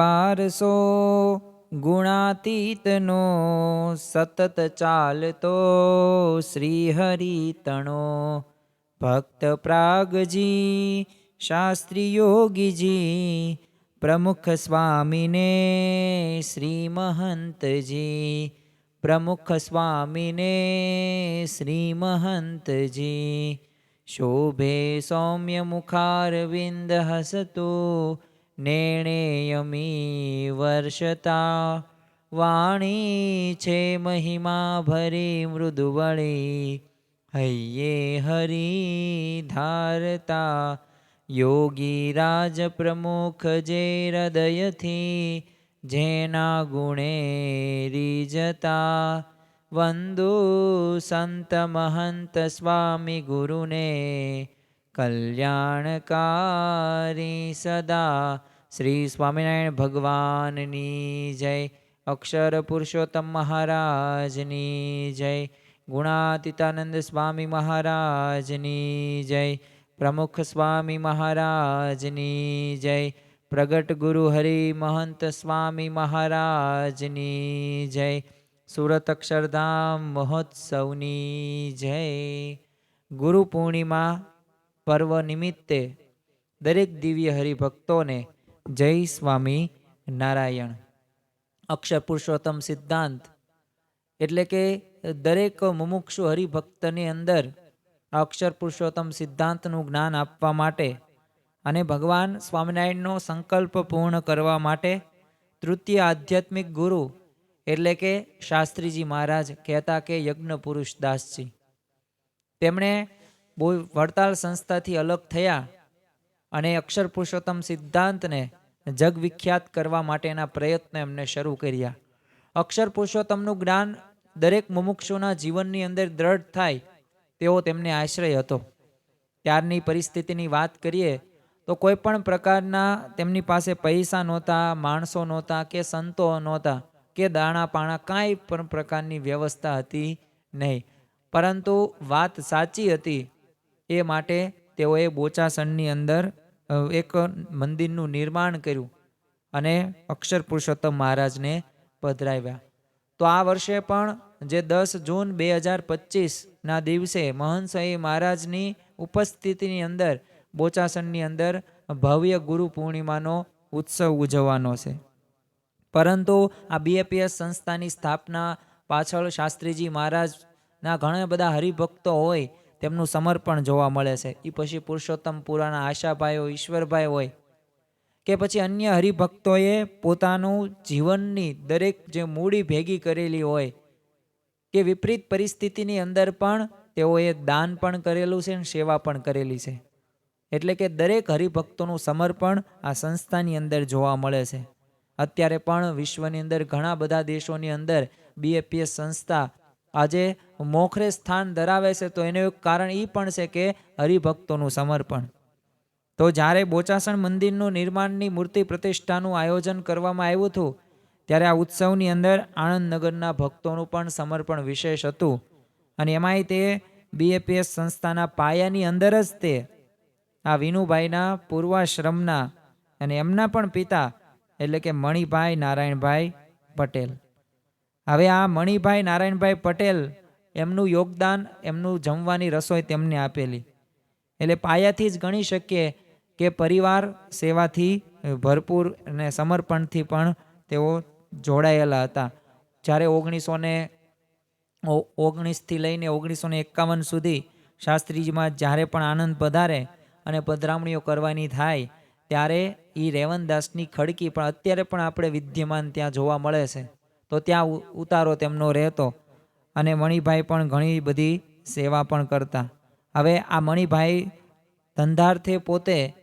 વારસો ગુણાતીતનો સતત ચાલતો શ્રીહરિતણો. ભક્ત પ્રાગજી, શાસ્ત્રી યોગીજી, પ્રમુખ સ્વામીને શ્રી મહંતજી પ્રમુખ સ્વામીને શ્રી મહંતજી શોભે સૌમ્ય મુખારવિંદ હસતું નેણેયમી વર્ષતા. વાણી છે મહિમા ભરી મૃદુવળી. હૈયે હરી ધારતા. યોગી રાજ પ્રમુખ જે હૃદયથી જેના ગુણે રીજતા વંદુ સંત મહંત સ્વામી ગુરુને કલ્યાણકારી સદા. શ્રી સ્વામિનારાયણ ભગવાનની જય. અક્ષર પુરુષોત્તમ મહારાજની જય. ગુણાતીતાનંદ સ્વામી મહારાજની જય. પ્રમુખ સ્વામી મહારાજની જય. પ્રગટ ગુરુ હરિ મહંત સ્વામી મહારાજની જય. સુરત અક્ષરધામ મહોત્સવની જય. ગુરુ પૂર્ણિમા પર્વ નિમિત્તે દરેક દિવ્ય હરિભક્તોને જય સ્વામી નારાયણ. અક્ષર પુરુષોત્તમ સિદ્ધાંત. એટલે કે દરેક મુમુક્ષુ હરિભક્તની અંદર અક્ષર પુરુષોત્તમ સિદ્ધાંતનું જ્ઞાન આપવા માટે અને ભગવાન સ્વામિનારાયણનો સંકલ્પ પૂર્ણ કરવા માટે તૃતીય આધ્યાત્મિક ગુરુ એટલે કે શાસ્ત્રીજી મહારાજ કહેતા કે યજ્ઞ પુરુષ દાસજી. તેમણે બહુ વડતાલ સંસ્થાથી અલગ થયા અને અક્ષર પુરુષોત્તમ સિદ્ધાંતને જગવિખ્યાત કરવા માટેના પ્રયત્ન એમને શરૂ કર્યા. અક્ષર પુરુષોત્તમનું જ્ઞાન દરેક મુમુક્ષુના જીવનની અંદર દ્રઢ થાય તેવો તેમને આશ્રય હતો. ત્યારની પરિસ્થિતિની વાત કરીએ તો કોઈ પણ પ્રકારના તેમની પાસે પૈસા નહોતા, માણસો નહોતા કે સંતો નહોતા કે દાણા પાણા કાંઈ પણ પ્રકારની વ્યવસ્થા હતી નહીં. પરંતુ વાત સાચી હતી એ માટે તેઓએ બોચાસણની અંદર એક મંદિરનું નિર્માણ કર્યું અને અક્ષર પુરુષોત્તમ મહારાજને પધરાવ્યા. તો આ વર્ષે પણ જે દસ જૂન બે હજાર પચીસના દિવસે મહંત મહારાજની ઉપસ્થિતિની અંદર, બોચાસણની અંદર ભવ્ય ગુરુ પૂર્ણિમાનો ઉત્સવ ઉજવવાનો છે. પરંતુ આ બીએપીએસ સંસ્થાની સ્થાપના પાછળ શાસ્ત્રીજી મહારાજના ઘણા બધા હરિભક્તો હોય તેમનું સમર્પણ જોવા મળે છે. એ પછી પુરુષોત્તમ પુરાના હોય ઈશ્વરભાઈ હોય કે પછી અન્ય હરિભક્તોએ પોતાનું જીવનની દરેક જે મૂડી ભેગી કરેલી હોય કે વિપરીત પરિસ્થિતિની અંદર પણ તેઓએ દાન પણ કરેલું છે અને સેવા પણ કરેલી છે. એટલે કે દરેક હરિભક્તોનું સમર્પણ આ સંસ્થાની અંદર જોવા મળે છે. અત્યારે પણ વિશ્વની અંદર ઘણા બધા દેશોની અંદર બીએપીએસ સંસ્થા આજે મોખરે સ્થાન ધરાવે છે, તો એનું એક કારણ એ પણ છે કે હરિભક્તોનું સમર્પણ. તો જ્યારે બોચાસણ મંદિરનું નિર્માણની મૂર્તિ પ્રતિષ્ઠાનું આયોજન કરવામાં આવ્યું હતું, ત્યારે આ ઉત્સવની અંદર આણંદનગરના ભક્તોનું પણ સમર્પણ વિશેષ હતું. અને એમાંય તે બીએપીએસ સંસ્થાના પાયાની અંદર જ તે, આ વિનુભાઈના પૂર્વાશ્રમના અને એમના પણ પિતા, એટલે કે મણિભાઈ નારાયણભાઈ પટેલ. હવે આ મણિભાઈ નારાયણભાઈ પટેલ એમનું યોગદાન, એમનું જમવાની રસોઈ તેમને આપેલી. એટલે પાયાથી જ ગણી શકીએ કે પરિવાર સેવાથી ભરપૂર અને સમર્પણથી પણ તેઓ જોડાયેલા હતા. જ્યારે ઓગણીસો ને ઓગણીસથી લઈને ઓગણીસો ને એકાવન સુધી શાસ્ત્રીજીમાં જ્યારે પણ આનંદ પધારે અને પધરામણીઓ કરવાની થાય, ત્યારે એ રેવનદાસની ખડકી પણ અત્યારે પણ આપણે વિદ્યમાન ત્યાં જોવા મળે છે. તો ત્યાં ઉતારો તેમનો રહેતો અને મણિભાઈ પણ ઘણી બધી સેવા પણ કરતા. હવે આ મણિભાઈ ધંધાર્થે પોતે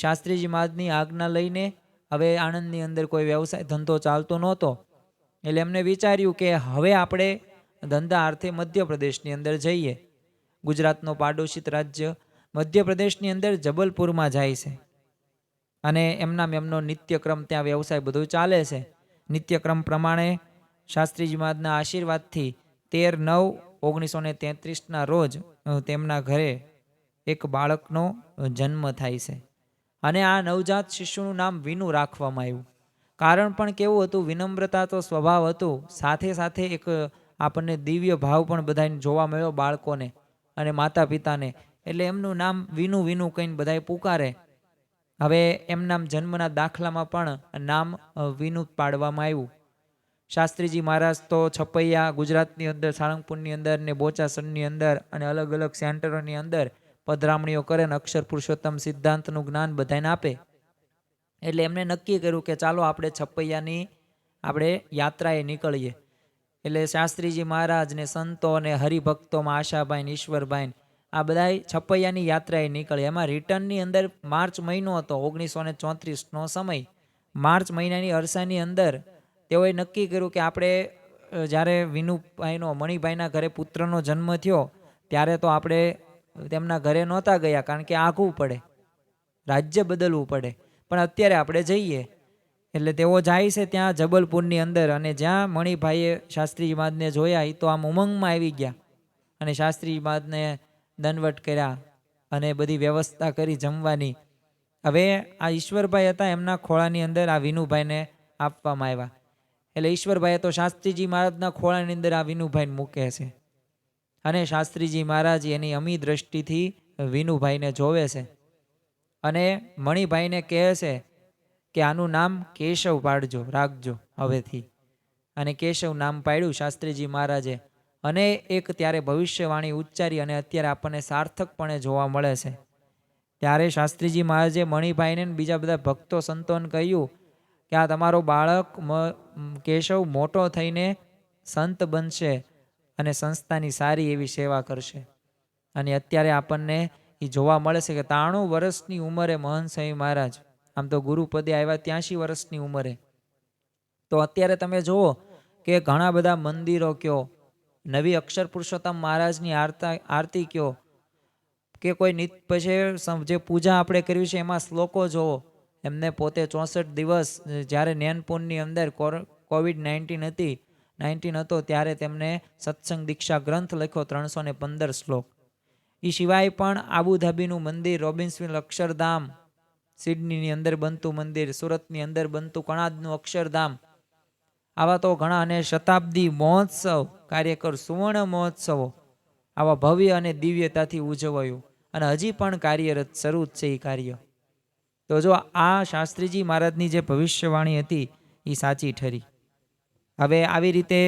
શાસ્ત્રીજી મહારાજની આજ્ઞા લઈને હવે આણંદની અંદર કોઈ વ્યવસાય, ધંધો ચાલતો નહોતો. એટલે એમને વિચાર્યું કે હવે આપણે ધંધા અર્થે મધ્યપ્રદેશની અંદર જઈએ. ગુજરાતનો પાડોશિત રાજ્ય મધ્યપ્રદેશની અંદર જબલપુરમાં જાય છે. અને એમના એમનો નિત્યક્રમ ત્યાં વ્યવસાય બધો ચાલે છે. નિત્યક્રમ પ્રમાણે શાસ્ત્રીજી મહારાજના આશીર્વાદથી તેર નવ ઓગણીસો ને તેત્રીસના રોજ તેમના ઘરે એક બાળકનો જન્મ થાય છે. અને આ નવજાત શિશુનું નામ વિનુ રાખવામાં આવ્યું. કારણ પણ કેવું હતું, વિનમ્રતા તો સ્વભાવ હતું. સાથે સાથે એક આપણને દિવ્ય ભાવ પણ બધાને જોવા મળ્યો બાળકોને અને માતા પિતાને એટલે એમનું નામ વિનુ વિનુ કહીને બધાએ પુકારે. હવે એમના જન્મના દાખલામાં પણ નામ અ, પાડવામાં આવ્યું. શાસ્ત્રીજી મહારાજ તો છપૈયા ગુજરાતની અંદર સાળંગપુરની અંદર ને બોચાસણની અંદર અને અલગ અલગ સેન્ટરોની અંદર પધરામણીઓ કરે ને અક્ષર પુરુષોત્તમ સિદ્ધાંતનું જ્ઞાન બધાને આપે. એટલે એમને નક્કી કર્યું કે ચાલો આપણે છપૈયાની આપણે યાત્રાએ નીકળીએ. એટલે શાસ્ત્રીજી મહારાજ ને સંતો અને હરિભક્તોમાં આશાભાઈ ઈશ્વરભાઈ આ બધા છપૈયાની યાત્રાએ નીકળી. એમાં રિટર્નની અંદર માર્ચ મહિનો હતો, ઓગણીસો ને ચોત્રીસનો સમય. માર્ચ મહિનાની અરસાની અંદર તેઓએ નક્કી કર્યું કે આપણે જ્યારે વિનુભાઈનો, મણિભાઈના ઘરે પુત્રનો જન્મ થયો, ત્યારે તો આપણે તેમના ઘરે નહોતા ગયા, કારણ કે આઘું પડે. રાજ્ય બદલવું પડે. પણ અત્યારે આપણે જઈએ. એટલે તેઓ જાય છે ત્યાં જબલપુરની અંદર અને જ્યાં મણિભાઈએ શાસ્ત્રીજી મહાદને જોયા એ તો આમ ઉમંગમાં આવી ગયા. અને શાસ્ત્રીજી મહારાજને દંડવટ કર્યા અને બધી વ્યવસ્થા કરી જમવાની. હવે આ ઈશ્વરભાઈ હતા, એમના ખોળાની અંદર આ વિનુભાઈને આપવામાં આવ્યા. એટલે ઈશ્વરભાઈએ તો શાસ્ત્રીજી મહારાજના ખોળાની અંદર આ વિનુભાઈને મૂકે છે. અને શાસ્ત્રીજી મહારાજ એની અમી દ્રષ્ટિથી વિનુભાઈને જોવે છે. અને મણિભાઈને કહે છે કે આનું નામ કેશવ પાડજો, રાખજો હવેથી. અને કેશવ નામ પાડ્યું શાસ્ત્રીજી મહારાજે. અને એક ત્યારે ભવિષ્યવાણી ઉચ્ચારી અને અત્યારે આપણને સાર્થકપણે જોવા મળે છે. ત્યારે શાસ્ત્રીજી મહારાજે મણિભાઈને બીજા બધા ભક્તો સંતોને કહ્યું કે આ તમારો બાળક કેશવ મોટો થઈને સંત બનશે અને સંસ્થાની સારી એવી સેવા કરશે. અને અત્યારે આપણને એ જોવા મળે છે કે ત્રાણું વર્ષની ઉંમરે મહંત મહારાજ, આમ તો ગુરુપદે આવ્યા ત્યાંશી વર્ષની ઉંમરે. તો અત્યારે તમે જુઓ કે ઘણા બધા મંદિરો કયો નવી અક્ષર પુરુષોત્તમ મહારાજની આરતા, આરતી કયો? કે કોઈ નિત પછી જે પૂજા આપણે કરવી છે એમાં શ્લોકો જોવો. એમને પોતે ચોસઠ દિવસ જ્યારે નેનપુનની અંદર કોવિડ નાઇન્ટીન હતી, નાઇન્ટીન હતો ત્યારે તેમને સત્સંગ દીક્ષા ગ્રંથ લખ્યો ત્રણસો ને પંદર શ્લોક. એ સિવાય પણ આબુધાબીનું મંદિર, રોબિન્સવિલ અક્ષરધામ, સિડનીની અંદર બનતું મંદિર, સુરતની અંદર બનતું કણાદનું અક્ષરધામ આવા તો ઘણા અને શતાબ્દી મહોત્સવ, કાર્યકર સુવર્ણ મહોત્સવો, આવા ભવ્ય અને દિવ્યતાથી ઉજવાયું અને હજી પણ કાર્યરત શરૂ જ છે એ કાર્ય. તો જો આ શાસ્ત્રીજી મહારાજની જે ભવિષ્યવાણી હતી એ સાચી ઠરી. હવે આવી રીતે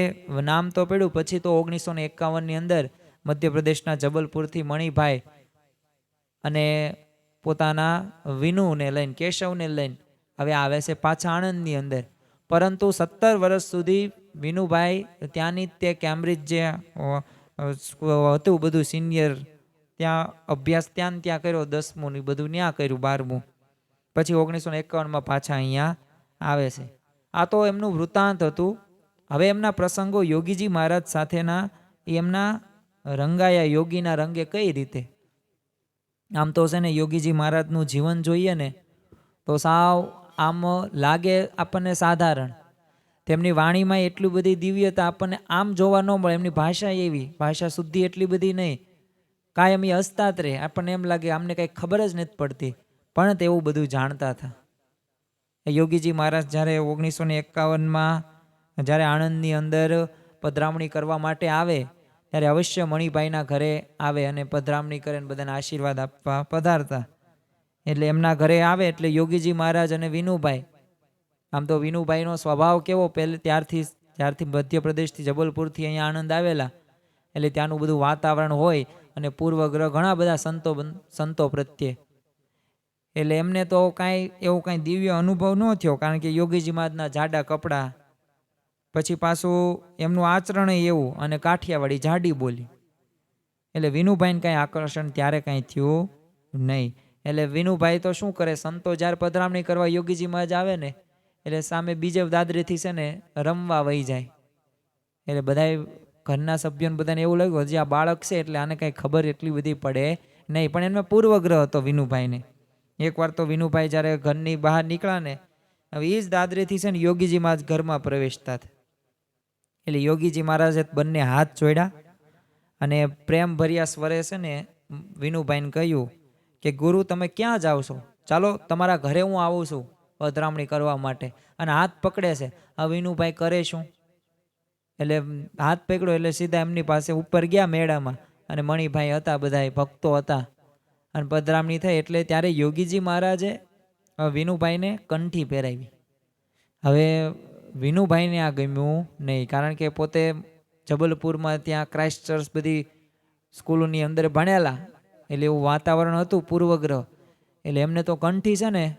નામ તો પડ્યું, પછી તો ઓગણીસો ને એકાવનની અંદર મધ્યપ્રદેશના જબલપુરથી મણિભાઈ અને પોતાના વિનુને લઈને, કેશવને લઈને હવે આવે છે પાછા આણંદની અંદર. પરંતુ સત્તર વર્ષ સુધી વિનુભાઈ ત્યાંની તે કેમ્બ્રિજ જે હતું બધું સિનિયર, ત્યાં અભ્યાસ ત્યાં ત્યાં કર્યો, દસમું ને બધું ત્યાં કર્યું, બારમું. પછી ઓગણીસો ને એકાવનમાં પાછા અહીંયા આવે છે. આ તો એમનું વૃત્તાંત હતું. હવે એમના પ્રસંગો યોગીજી મહારાજ સાથેના એમના રંગાયા યોગીના રંગે કઈ રીતે? આમ તો છે ને, યોગીજી મહારાજનું જીવન જોઈએ ને, તો સાવ આમ લાગે આપણને સાધારણ. તેમની વાણીમાં એટલી બધી દિવ્યતા આપણને આમ જોવા ન મળે. એમની ભાષા એવી, ભાષા શુદ્ધિ એટલી બધી નહીં. કાયમ એ હસતાત રહે. આપણને એમ લાગે આમને કંઈ ખબર જ નથી પડતી. પણ તેવું બધું જાણતા હતા. યોગીજી મહારાજ જ્યારે ઓગણીસો ને એકાવનમાં જ્યારે આણંદની અંદર પધરામણી કરવા માટે આવે, ત્યારે અવશ્ય મણિભાઈના ઘરે આવે અને પધરામણી કરે અને બધાને આશીર્વાદ આપવા પધારતા. એટલે એમના ઘરે આવે એટલે યોગીજી મહારાજ અને વિનુભાઈ. આમ તો વિનુભાઈનો સ્વભાવ કેવો? પહેલે ત્યારથી ત્યારથી મધ્યપ્રદેશથી જબલપુરથી અહીંયા આણંદ આવેલા. એટલે ત્યાંનું બધું વાતાવરણ હોય અને પૂર્વગ્રહ ઘણા બધા સંતો સંતો પ્રત્યે. એટલે એમને તો કાંઈ, એવું કાંઈ દિવ્ય અનુભવ ન થયો, કારણ કે યોગીજી મહારાજના જાડા કપડાં, પછી પાછું એમનું આચરણ એવું અને કાઠિયાવાડી જાડી બોલી. એટલે વિનુભાઈને કાંઈ આકર્ષણ ત્યારે કાંઈ થયું નહીં. એટલે વિનુભાઈ તો શું કરે? સંતો જ્યારે પધરામણી કરવા યોગીજી મહારાજ આવે ને, એટલે સામે બીજે દાદરીથી છે ને રમવા વહી જાય. એટલે બધાય ઘરના સભ્યોને બધાને એવું લાગ્યું, હજી આ બાળક છે એટલે આને કાંઈ ખબર એટલી બધી પડે નહીં. પણ એમાં પૂર્વગ્રહ હતો વિનુભાઈને. એકવાર તો વિનુભાઈ જ્યારે ઘરની બહાર નીકળ્યા ને, હવે એ જ દાદરીથી છે ને યોગીજી મહારાજ ઘરમાં પ્રવેશતા એટલે યોગીજી મહારાજે બંને હાથ જોડ્યા અને પ્રેમ ભર્યા સ્વરે છે ને વિનુભાઈને કહ્યું કે ગુરુ તમે ક્યાં જાઓ છો? ચાલો તમારા ઘરે હું આવું છું પધરામણી કરવા માટે. અને હાથ પકડે છે. હવે વિનુભાઈ કરે શું? એટલે હાથ પકડ્યો એટલે સીધા એમની પાસે ઉપર ગયા મેળામાં. અને મણિભાઈ હતા બધા ભક્તો હતા. અને પધરામણી થઈ એટલે ત્યારે યોગીજી મહારાજે વિનુભાઈને કંઠી પહેરાવી. હવે વિનુભાઈને આ ગમ્યું નહીં, કારણ કે પોતે જબલપુરમાં ત્યાં ક્રાઇસ્ટ ચર્ચ બધી સ્કૂલોની અંદર ભણેલા. એટલે એવું વાતાવરણ હતું પૂર્વગ્રહ. એટલે એમને તો કંઠી છે ને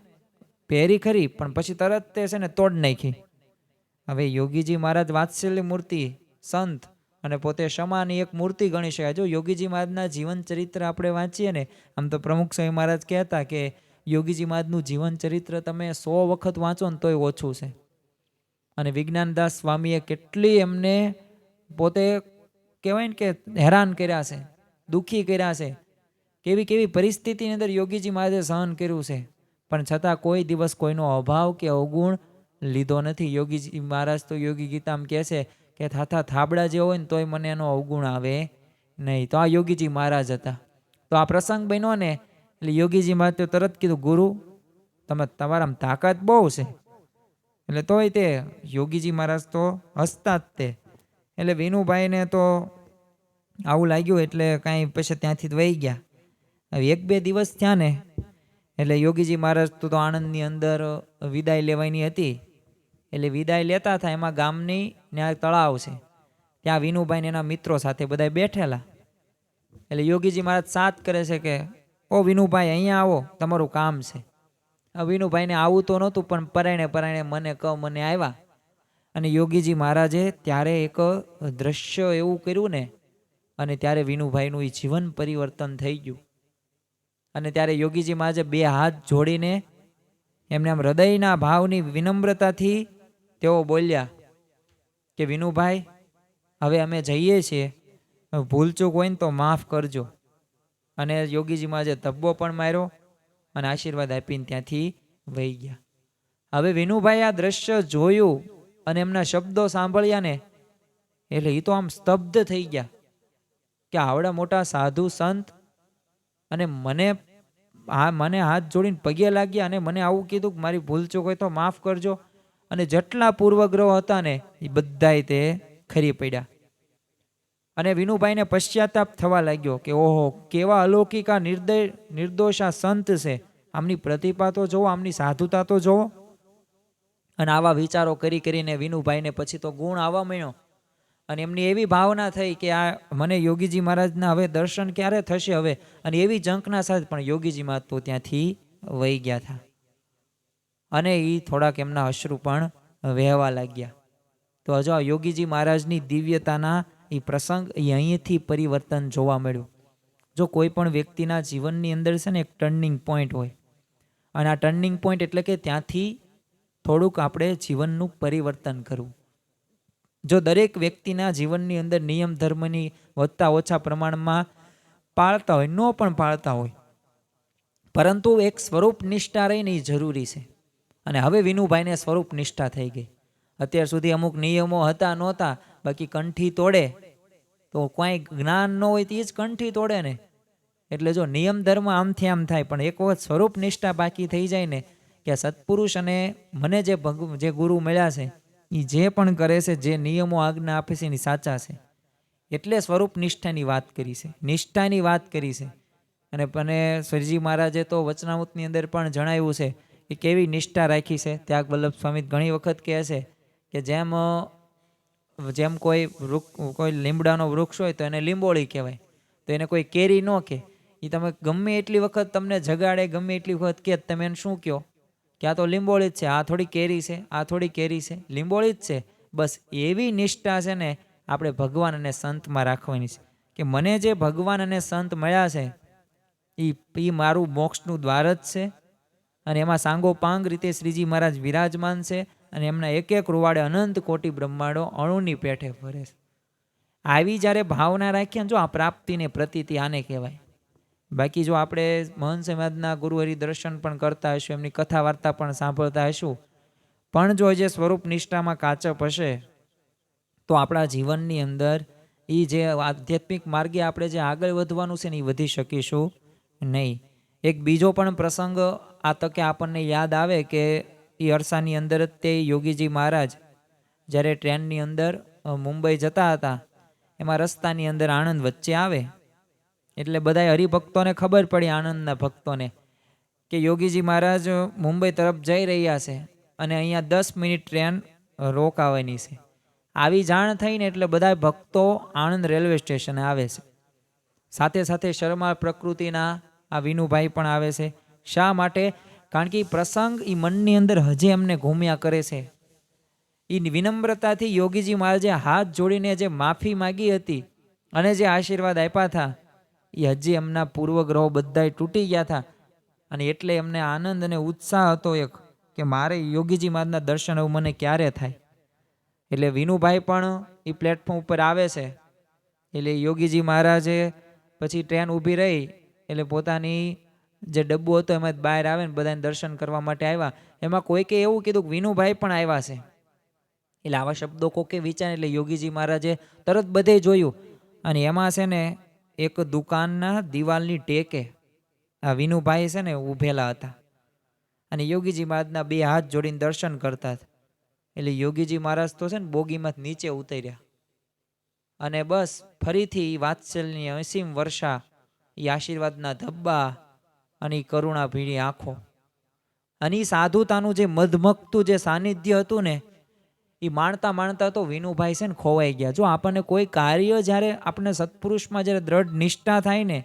પહેરી ખરી, પણ પછી તરત તે છે ને તોડ નાખી. હવે યોગીજી મહારાજ વાત્સલ્ય મૂર્તિ, સંત અને પોતે ક્ષમાની એક મૂર્તિ ગણી શકાય. જો યોગીજી મહારાજના જીવન ચરિત્ર આપણે વાંચીએ ને, આમ તો પ્રમુખ સ્વામી મહારાજ કહેતા કે યોગીજી મહારાજનું જીવન ચરિત્ર તમે સો વખત વાંચો ને તોય ઓછું છે. અને વિજ્ઞાનદાસ સ્વામીએ કેટલી એમને પોતે કહેવાય ને કે હેરાન કર્યા છે, દુઃખી કર્યા છે. કેવી કેવી પરિસ્થિતિની અંદર યોગીજી મહારાજે સહન કર્યું છે? પણ છતાં કોઈ દિવસ કોઈનો અભાવ કે અવગુણ લીધો નથી. યોગીજી મહારાજ તો યોગી ગીતામાં કહે છે કે થાથા થાબડા જે હોય ને તોય મને એનો અવગુણ આવે નહીં. તો આ યોગીજી મહારાજ હતા. તો આ પ્રસંગ બન્યો ને એટલે યોગીજી મહારાજ તરત કીધું, ગુરુ, તમે તમારામાં તાકાત બહુ છે. એટલે તોય તે યોગીજી મહારાજ તો હસતા જ તે. એટલે વિનુભાઈને તો આવું લાગ્યું એટલે કાંઈ પછી ત્યાંથી વહી ગયા. એક બે દિવસ થયા ને, એટલે યોગીજી મહારાજ તો આણંદની અંદર વિદાય લેવાની હતી. એટલે વિદાય લેતા હતા એમાં ગામની ત્યાં તળાવ છે. ત્યાં વિનુભાઈ એના મિત્રો સાથે બધા બેઠેલા. એટલે યોગીજી મહારાજ સાથ કરે છે કે, ઓ વિનુભાઈ, અહીંયા આવો, તમારું કામ છે. હવે વિનુભાઈને આવું તો નહોતું, પણ પરાયણે પરાયણે મને ક, મને આવ્યા અને યોગીજી મહારાજે ત્યારે એક દ્રશ્ય એવું કર્યું ને, અને ત્યારે વિનુભાઈનું એ જીવન પરિવર્તન થઈ ગયું. અને ત્યારે યોગીજી મહારાજે બે હાથ જોડીને એમને આમ હૃદયના ભાવની વિનમ્રતાથી તેઓ બોલ્યા કે, વિનુભાઈ, હવે અમે જઈએ છીએ. ભૂલચૂક હોય ને તો માફ કરજો. અને યોગીજી મહારાજે ધબ્બો પણ માર્યો અને આશીર્વાદ આપીને ત્યાંથી વહી ગયા. હવે વિનુભાઈ આ દ્રશ્ય જોયું અને એમના શબ્દો સાંભળ્યા ને, એટલે એ તો આમ સ્તબ્ધ થઈ ગયા કે, આવડા મોટા સાધુ સંત અને મને હા મને હાથ જોડીને પગે લાગ્યા અને મને આવું કીધું કે મારી ભૂલ ચૂક હોય તો માફ કરજો. અને જેટલા પૂર્વગ્રહો હતા ને, એ બધાય તે ખરી પડ્યા. અને વિનુભાઈને પશ્ચાતાપ થવા લાગ્યો કે ઓહો, કેવા અલૌકિક આ નિર્દય, નિર્દોષ આ સંત છે. આમની પ્રતિભા તો જુઓ આમની સાધુતા તો જુઓ અને આવા વિચારો કરી કરીને વિનુભાઈને પછી તો ગુણ આવવા માંડ્યો. અને એમની એવી ભાવના થઈ કે આ મને યોગીજી મહારાજના હવે દર્શન ક્યારે થશે હવે? અને એવી જંકના સાથે પણ યોગીજી મહારાજ તો ત્યાંથી વહી ગયા હતા અને એ થોડાક એમના અશ્રુ પણ વહેવા લાગ્યા. તો હજુ આ યોગીજી મહારાજની દિવ્યતાના એ પ્રસંગ એ અહીંથી પરિવર્તન જોવા મળ્યું. જો કોઈ પણ વ્યક્તિના જીવનની અંદર છે ને એક ટર્નિંગ પોઈન્ટ હોય. અને આ ટર્નિંગ પોઈન્ટ એટલે કે ત્યાંથી થોડુંક આપણે જીવનનું પરિવર્તન કરવું. જો દરેક વ્યક્તિના જીવનની અંદર નિયમ ધર્મની વધતા ઓછા પ્રમાણમાં પાળતા હોય, ન પણ પાળતા હોય, પરંતુ એક સ્વરૂપ નિષ્ઠા રહીને એ જરૂરી છે. અને હવે વિનુભાઈને સ્વરૂપ નિષ્ઠા થઈ ગઈ. અત્યાર સુધી અમુક નિયમો હતા, નહોતા, બાકી કંઠી તોડે. તો કોઈ જ્ઞાન ન હોય તે જ કંઠી તોડે ને. એટલે જો નિયમ ધર્મ આમથી આમ થાય, પણ એક વખત સ્વરૂપ નિષ્ઠા બાકી થઈ જાય ને, કે સત્પુરુષ અને મને જે ભગ, જે ગુરુ મળ્યા છે એ જે પણ કરે છે, જે નિયમો આજ્ઞા આપે છે, એની સાચા છે. એટલે સ્વરૂપ નિષ્ઠાની વાત કરી છે. નિષ્ઠાની વાત કરી છે. અને અને શ્રીજી મહારાજે તો વચનામૃતની અંદર પણ જણાવ્યું છે કે કેવી નિષ્ઠા રાખી છે. ત્યાગ વલ્લભ સ્વામી ઘણી વખત કહે છે કે જેમ જેમ કોઈ વૃક્ષ કોઈ લીમડાનો વૃક્ષ હોય તો એને લીંબોળી કહેવાય. તો એને કોઈ કેરી ન કહે. એ તમે ગમે એટલી વખત તમને જગાડે, ગમે એટલી વખત કે તમે એને શું કહો? કે આ તો લીંબોળી જ છે, આ થોડી કેરી છે, આ થોડી કેરી છે, લીંબોળી જ છે. બસ એવી નિષ્ઠા છે ને આપણે ભગવાન અને સંતમાં રાખવાની છે કે મને જે ભગવાન અને સંત મળ્યા છે એ એ મારું મોક્ષનું દ્વાર જ છે. અને એમાં સાંગો પાંગ રીતે શ્રીજી મહારાજ વિરાજમાન છે અને એમના એક એક રૂવાડે અનંત કોટી બ્રહ્માંડો અણુની પેઠે ફરે છે. આવી જ્યારે ભાવના રાખીએ જો આ પ્રાપ્તિને પ્રતીતિ આને કહેવાય. બાકી જો આપણે મહંત સમાજના ગુરુ હરિ દર્શન પણ કરતા હશું, એમની કથા વાર્તા પણ સાંભળતા હશું, પણ જો જે સ્વરૂપ નિષ્ઠામાં કાચપ હશે, તો આપણા જીવનની અંદર એ જે આધ્યાત્મિક માર્ગે આપણે જે આગળ વધવાનું છે ને એ વધી શકીશું નહીં. એક બીજો પણ પ્રસંગ આ તકે આપણને યાદ આવે કે એ અરસાની અંદર જ તે યોગીજી મહારાજ જ્યારે ટ્રેનની અંદર મુંબઈ જતા હતા, એમાં રસ્તાની અંદર આણંદ વચ્ચે આવે એટલે બધાય હરિભક્તોને ખબર પડી આણંદના ભક્તોને, કે યોગીજી મહારાજ મુંબઈ તરફ જઈ રહ્યા છે અને અહીંયા દસ મિનિટ ટ્રેન રોકાવાની છે. આવી જાણ થઈને એટલે બધા ભક્તો આણંદ રેલવે સ્ટેશને આવે છે. સાથે સાથે શર્મા પ્રકૃતિના આ વિનુભાઈ પણ આવે છે. શા માટે? કારણ કે એ પ્રસંગ એ મનની અંદર હજી એમને ઘૂમ્યા કરે છે. એ વિનમ્રતાથી યોગીજી મહારાજે હાથ જોડીને જે માફી માગી હતી અને જે આશીર્વાદ આપ્યા હતા એ હજી એમના પૂર્વગ્રહો બધાય તૂટી ગયા હતા અને એટલે એમને આનંદ અને ઉત્સાહ હતો એક કે મારે યોગીજી મહારાજના દર્શન હવે મને ક્યારે થાય? એટલે વિનુભાઈ પણ એ પ્લેટફોર્મ ઉપર આવે છે. એટલે યોગીજી મહારાજે પછી ટ્રેન ઊભી રહી. એટલે પોતાની જે ડબ્બો હતો એમાં બહાર આવે ને બધાને દર્શન કરવા માટે આવ્યા. એમાં કોઈકે એવું કીધું કે વિનુભાઈ પણ આવ્યા છે. એટલે આવા શબ્દો કોકે વિચાર એટલે યોગીજી મહારાજે તરત બધે જોયું. અને એમાં છે ને એક દુકાનના દિવાલની ટેકે આ વિનુભાઈ છે ને ઊભેલા હતા. અને યોગીજી મહારાજના બે હાથ જોડીને દર્શન કરતા હતા. એટલે યોગીજી મહારાજ તો છે ને બોગીમાં નીચે ઉતર્યા. અને બસ ફરીથી વાત્સલ્યની અસીમ વર્ષા એ આશીર્વાદના ધબ્બા અને એ કરુણા ભીડી આંખો. અને એ સાધુતાનું જે મધમકતું જે સાનિધ્ય હતું ને એ માણતા માણતા તો વિનુભાઈ છે ને ખોવાઈ ગયા. જો આપણને કોઈ કાર્ય જ્યારે આપણે સત્પુરુષમાં જ્યારે દ્રઢ નિષ્ઠા થાય ને,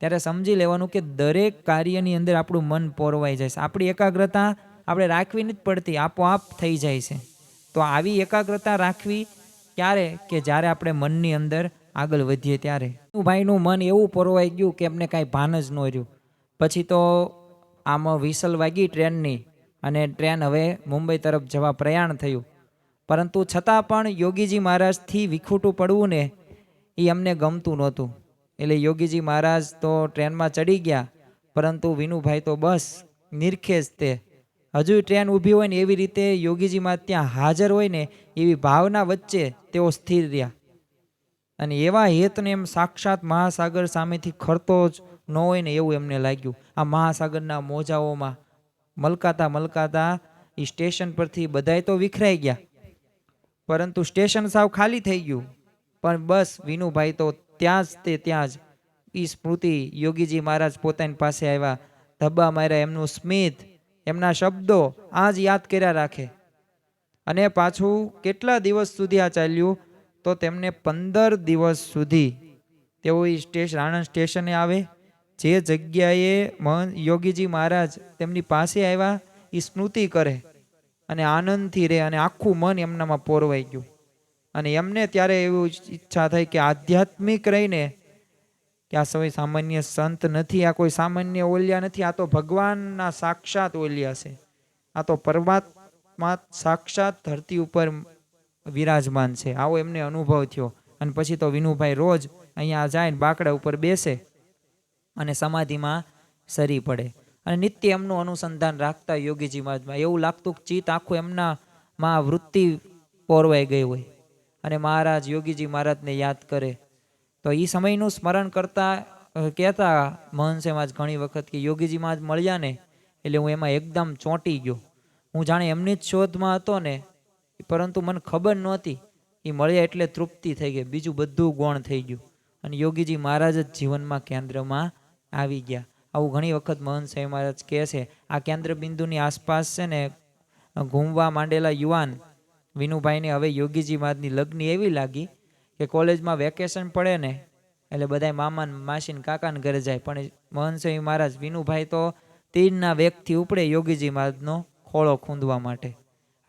ત્યારે સમજી લેવાનું કે દરેક કાર્યની અંદર આપણું મન પોરવાઈ જાય છે. આપણી એકાગ્રતા આપણે રાખવી નથી પડતી, આપોઆપ થઈ જાય છે. તો આવી એકાગ્રતા રાખવી ક્યારે કે જ્યારે આપણે મનની અંદર આગળ વધીએ ત્યારે? ભાઈનું મન એવું પોરવાઈ ગયું કે એમને કાંઈ ભાન જ ન રહ્યું. પછી તો આમાં વિસલ વાગી ટ્રેનની અને ટ્રેન હવે મુંબઈ તરફ જવા પ્રયાણ થયું. પરંતુ છતાં પણ યોગીજી મહારાજથી વિખૂટું પડવું ને એ અમને ગમતું નહોતું. એટલે યોગીજી મહારાજ તો ટ્રેનમાં ચડી ગયા, પરંતુ વિનુભાઈ તો બસ નિરખેજ તે. હજુ ટ્રેન ઊભી હોય ને એવી રીતે યોગીજીમાં ત્યાં હાજર હોય ને એવી ભાવના વચ્ચે તેઓ સ્થિર રહ્યા. અને એવા હેતને એમ સાક્ષાત મહાસાગર સામેથી ખરતો જ ન હોય ને એવું એમને લાગ્યું. આ મહાસાગરના મોજાઓમાં મલકાતા મલકાતા એ સ્ટેશન પરથી બધાય તો વિખરાઈ ગયા. પરંતુ સ્ટેશન સાવ ખાલી થઈ ગયું. પણ બસ, વિનુભાઈ તો ત્યાં જ તે ત્યાં જ. એ સ્મૃતિ યોગીજી મહારાજ પોતાની પાસે આવ્યા. ધબ્બા માર્યા, એમનું સ્મિત, એમના શબ્દો આ જ યાદ કર્યા રાખે. અને પાછું કેટલા દિવસ સુધી આ ચાલ્યું? તો તેમને પંદર દિવસ સુધી. તેઓ એ સ્ટેશન આણંદ સ્ટેશને આવે. જે જગ્યાએ યોગીજી મહારાજ તેમની પાસે આવ્યા એ સ્મૃતિ કરે. અને આનંદથી રહે અને આખું મન એમનામાં પોરવાઈ ગયું. અને એમને ત્યારે એવું ઈચ્છા થઈ કે આધ્યાત્મિક રહીને કે આ સૌ સામાન્ય સંત નથી, આ કોઈ સામાન્ય ઓલિયા નથી, આ તો ભગવાનના સાક્ષાત ઓલિયા છે. આ તો પરમાત્મા સાક્ષાત ધરતી ઉપર વિરાજમાન છે. આવો એમને અનુભવ થયો. અને પછી તો વિનુભાઈ રોજ અહીંયા જાય ને બાકડા ઉપર બેસે અને સમાધિમાં સરી પડે. અને નિત્ય એમનું અનુસંધાન રાખતા યોગીજી મહારાજમાં એવું લાગતું કે ચિત્ત આખું એમના માં વૃત્તિ પોરવાઈ ગઈ હોય. અને મહારાજ યોગીજી મહારાજને યાદ કરે. તો એ સમયનું સ્મરણ કરતા કહેતા મહંસે મહારાજ ઘણી વખત કે યોગીજી મહારાજ મળ્યા ને, એટલે હું એમાં એકદમ ચોંટી ગયો. હું જાણે એમની જ શોધમાં હતો ને, પરંતુ મને ખબર નહોતી. એ મળ્યા એટલે તૃપ્તિ થઈ ગઈ. બીજું બધું ગોણ થઈ ગયું. અને યોગીજી મહારાજ જ જીવનમાં કેન્દ્રમાં આવી ગયા. આવું ઘણી વખત મહંત મહારાજ કહે છે, આ કેન્દ્ર બિંદુની આસપાસ છે ને, ઘૂમવા માંડેલા યુવાન વિનુભાઈને હવે યોગીજી મહારાજની લગ્ન એવી લાગી કે કોલેજમાં વેકેશન પડે ને, એટલે બધાય મામા માસીન માસી કાકાને ઘરે જાય. પણ મહંત મહારાજ વિનુભાઈ તો તીરના વેગથી ઉપડે યોગીજી મહારાજનો ખોળો ખૂંદવા માટે.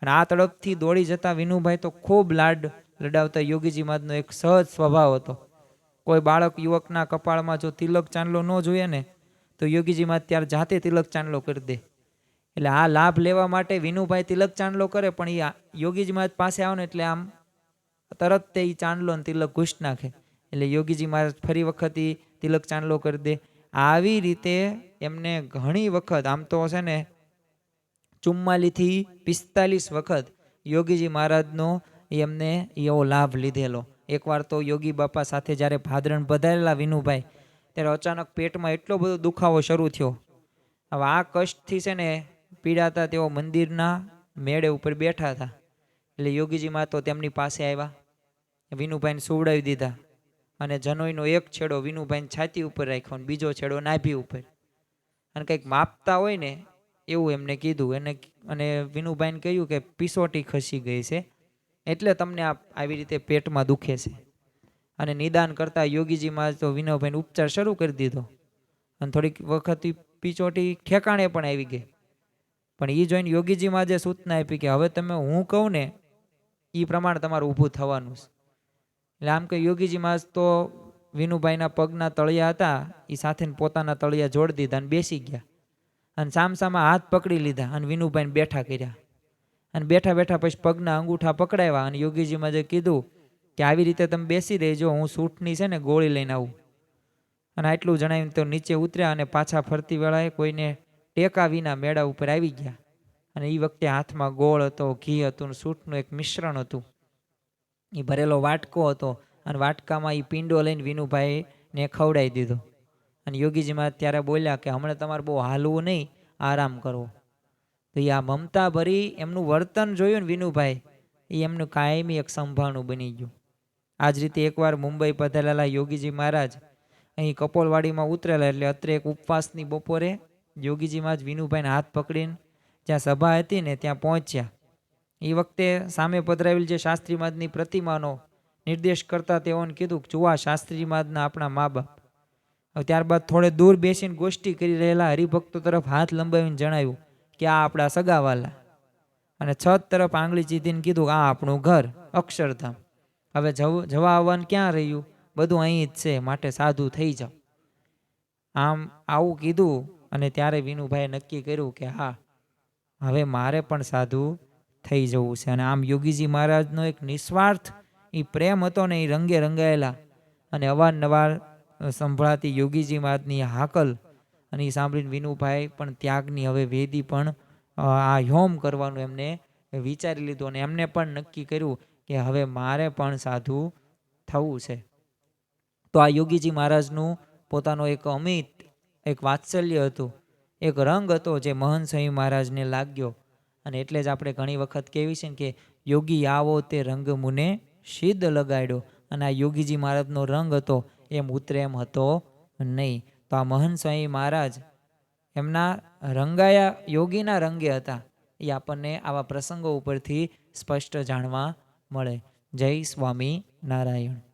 અને આ તડપથી દોડી જતા વિનુભાઈ તો ખૂબ લાડ લડાવતા યોગીજી મહારાજનો એક સહજ સ્વભાવ હતો. કોઈ બાળક યુવકના કપાળમાં જો તિલક ચાંદલો ન જોઈએ ને તો યોગીજીમાં ત્યારે જાતે તિલક ચાંદલો કરી દે. એટલે આ લાભ લેવા માટે વિનુભાઈ તિલક ચાંદલો કરે, પણ એ યોગીજી મહારાજ પાસે આવે ને એટલે આમ તરત તે ઈ ચાંદલો ને તિલક ઘૂસ નાખે. એટલે યોગીજી મહારાજ ફરી વખત એ તિલક ચાંદલો કરી દે. આવી રીતે એમને ઘણી વખત, આમ તો છે ને ચુમ્માલીથી પિસ્તાલીસ વખત યોગીજી મહારાજનો એમને એવો લાભ લીધેલો. એકવાર તો યોગી બાપા સાથે જ્યારે ભાદરણ બધાયેલા વિનુભાઈ ત્યારે અચાનક પેટમાં એટલો બધો દુખાવો શરૂ થયો. હવે આ કષ્ટથી છે ને પીડાતા તેઓ મંદિરના મેળે ઉપર બેઠા હતા. એટલે યોગીજી માતો તેમની પાસે આવ્યા. વિનુભાઈને સુવડાવી દીધા. અને જનોઈનો એક છેડો વિનુભાઈને છાતી ઉપર રાખ્યો અને બીજો છેડો નાભી ઉપર. અને કંઈક માપતા હોય ને એવું એમને કીધું. એને અને વિનુભાઈને કહ્યું કે પિસોટી ખસી ગઈ છે. એટલે તમને આ આવી રીતે પેટમાં દુખે છે. અને નિદાન કરતા યોગીજીમાં તો વિનોભાઈને ઉપચાર શરૂ કરી દીધો. અને થોડીક વખત પીચોટી ઠેકાણે પણ આવી ગઈ. પણ એ જોઈને યોગીજીમાં જે સૂચના આપી કે હવે તમે હું કહું ને એ પ્રમાણે તમારું ઊભું થવાનું છે. એટલે આમ કે યોગીજીમાં તો વિનુભાઈના પગના તળિયા હતા એ સાથે પોતાના તળિયા જોડી દીધા અને બેસી ગયા. અને સામસામાં હાથ પકડી લીધા અને વિનુભાઈને બેઠા કર્યા. અને બેઠા બેઠા પછી પગના અંગૂઠા પકડાવ્યા અને યોગીજીમાં જે કીધું કે આવી રીતે તમે બેસી રહેજો, હું સૂટની છે ને ગોળી લઈને આવું. અને આટલું જણાવીને તો નીચે ઉતર્યા અને પાછા ફરતી વેળાએ કોઈને ટેકા વિના મેળા ઉપર આવી ગયા. અને એ વખતે હાથમાં ગોળ હતો, ઘી હતું ને સૂટનું એક મિશ્રણ હતું. એ ભરેલો વાટકો હતો અને વાટકામાં એ પીંડો લઈને વિનુભાઈને ખવડાવી દીધો. અને યોગીજીમાં ત્યારે બોલ્યા કે હમણાં તમારે બહુ હાલવું નહીં, આરામ કરવો તો એ આ મમતા ભરી એમનું વર્તન જોયું ને વિનુભાઈ એ એમનું કાયમી એક સંભાળનું બની ગયું. આ જ રીતે એકવાર મુંબઈ પધારેલા યોગીજી મહારાજ અહીં કપોલવાડીમાં ઉતરેલા એટલે અત્રે એક ઉપવાસની બપોરે યોગીજીમાં જ વિનુભાઈને હાથ પકડીને જ્યાં સભા હતી ને ત્યાં પહોંચ્યા. એ વખતે સામે પધરાવેલ જે શાસ્ત્રી મહારાજની પ્રતિમાનો નિર્દેશ કરતા તેઓને કીધું કે જુઓ શાસ્ત્રી મહારાજના આપણા મા બાપ. ત્યારબાદ થોડે દૂર બેસીને ગોષ્ઠી કરી રહેલા હરિભક્તો તરફ હાથ લંબાવીને જણાવ્યું કે આ આપણા સગાવાલા. અને છત તરફ આંગળી ચીધીને કીધું આ આપણું ઘર અક્ષરધામ. હવે જવું આવવાનું ક્યાં રહ્યું? બધું અહીં જ છે, માટે સાધુ થઈ જાઓ. આમ આવું કીધું અને ત્યારે વિનુભાઈએ નક્કી કર્યું કે હા, હવે મારે પણ સાધુ થઈ જવું છે. અને આમ યોગીજી મહારાજનો એક નિસ્વાર્થ, એ પ્રેમ હતો ને એ રંગે રંગાયેલા. અને અવારનવાર સંભળાતી યોગીજી મહારાજની હાકલ અને એ સાંભળીને વિનુભાઈ પણ ત્યાગની હવે વેદી પણ આ હોમ કરવાનું એમને વિચારી લીધું અને એમને પણ નક્કી કર્યું કે હવે મારે પણ સાધુ થવું છે. તો આ યોગીજી મહારાજનું પોતાનો એક અમિત, એક વાત્સલ્ય હતું. એક રંગ હતો જે મહન સ્વામી મહારાજને લાગ્યો. અને એટલે જ આપણે ઘણી વખત કહેવી છે કે યોગી આવો તે રંગ મુને સિદ્ધ લગાડ્યો. અને આ યોગીજી મહારાજનો રંગ હતો એમ ઉતરે એમ હતો નહીં. તો આ મહન સ્વામી મહારાજ એમના રંગાયા, યોગીના રંગે હતા. એ આપણને આવા પ્રસંગો ઉપરથી સ્પષ્ટ જાણવા મળે. જય સ્વામી નારાયણ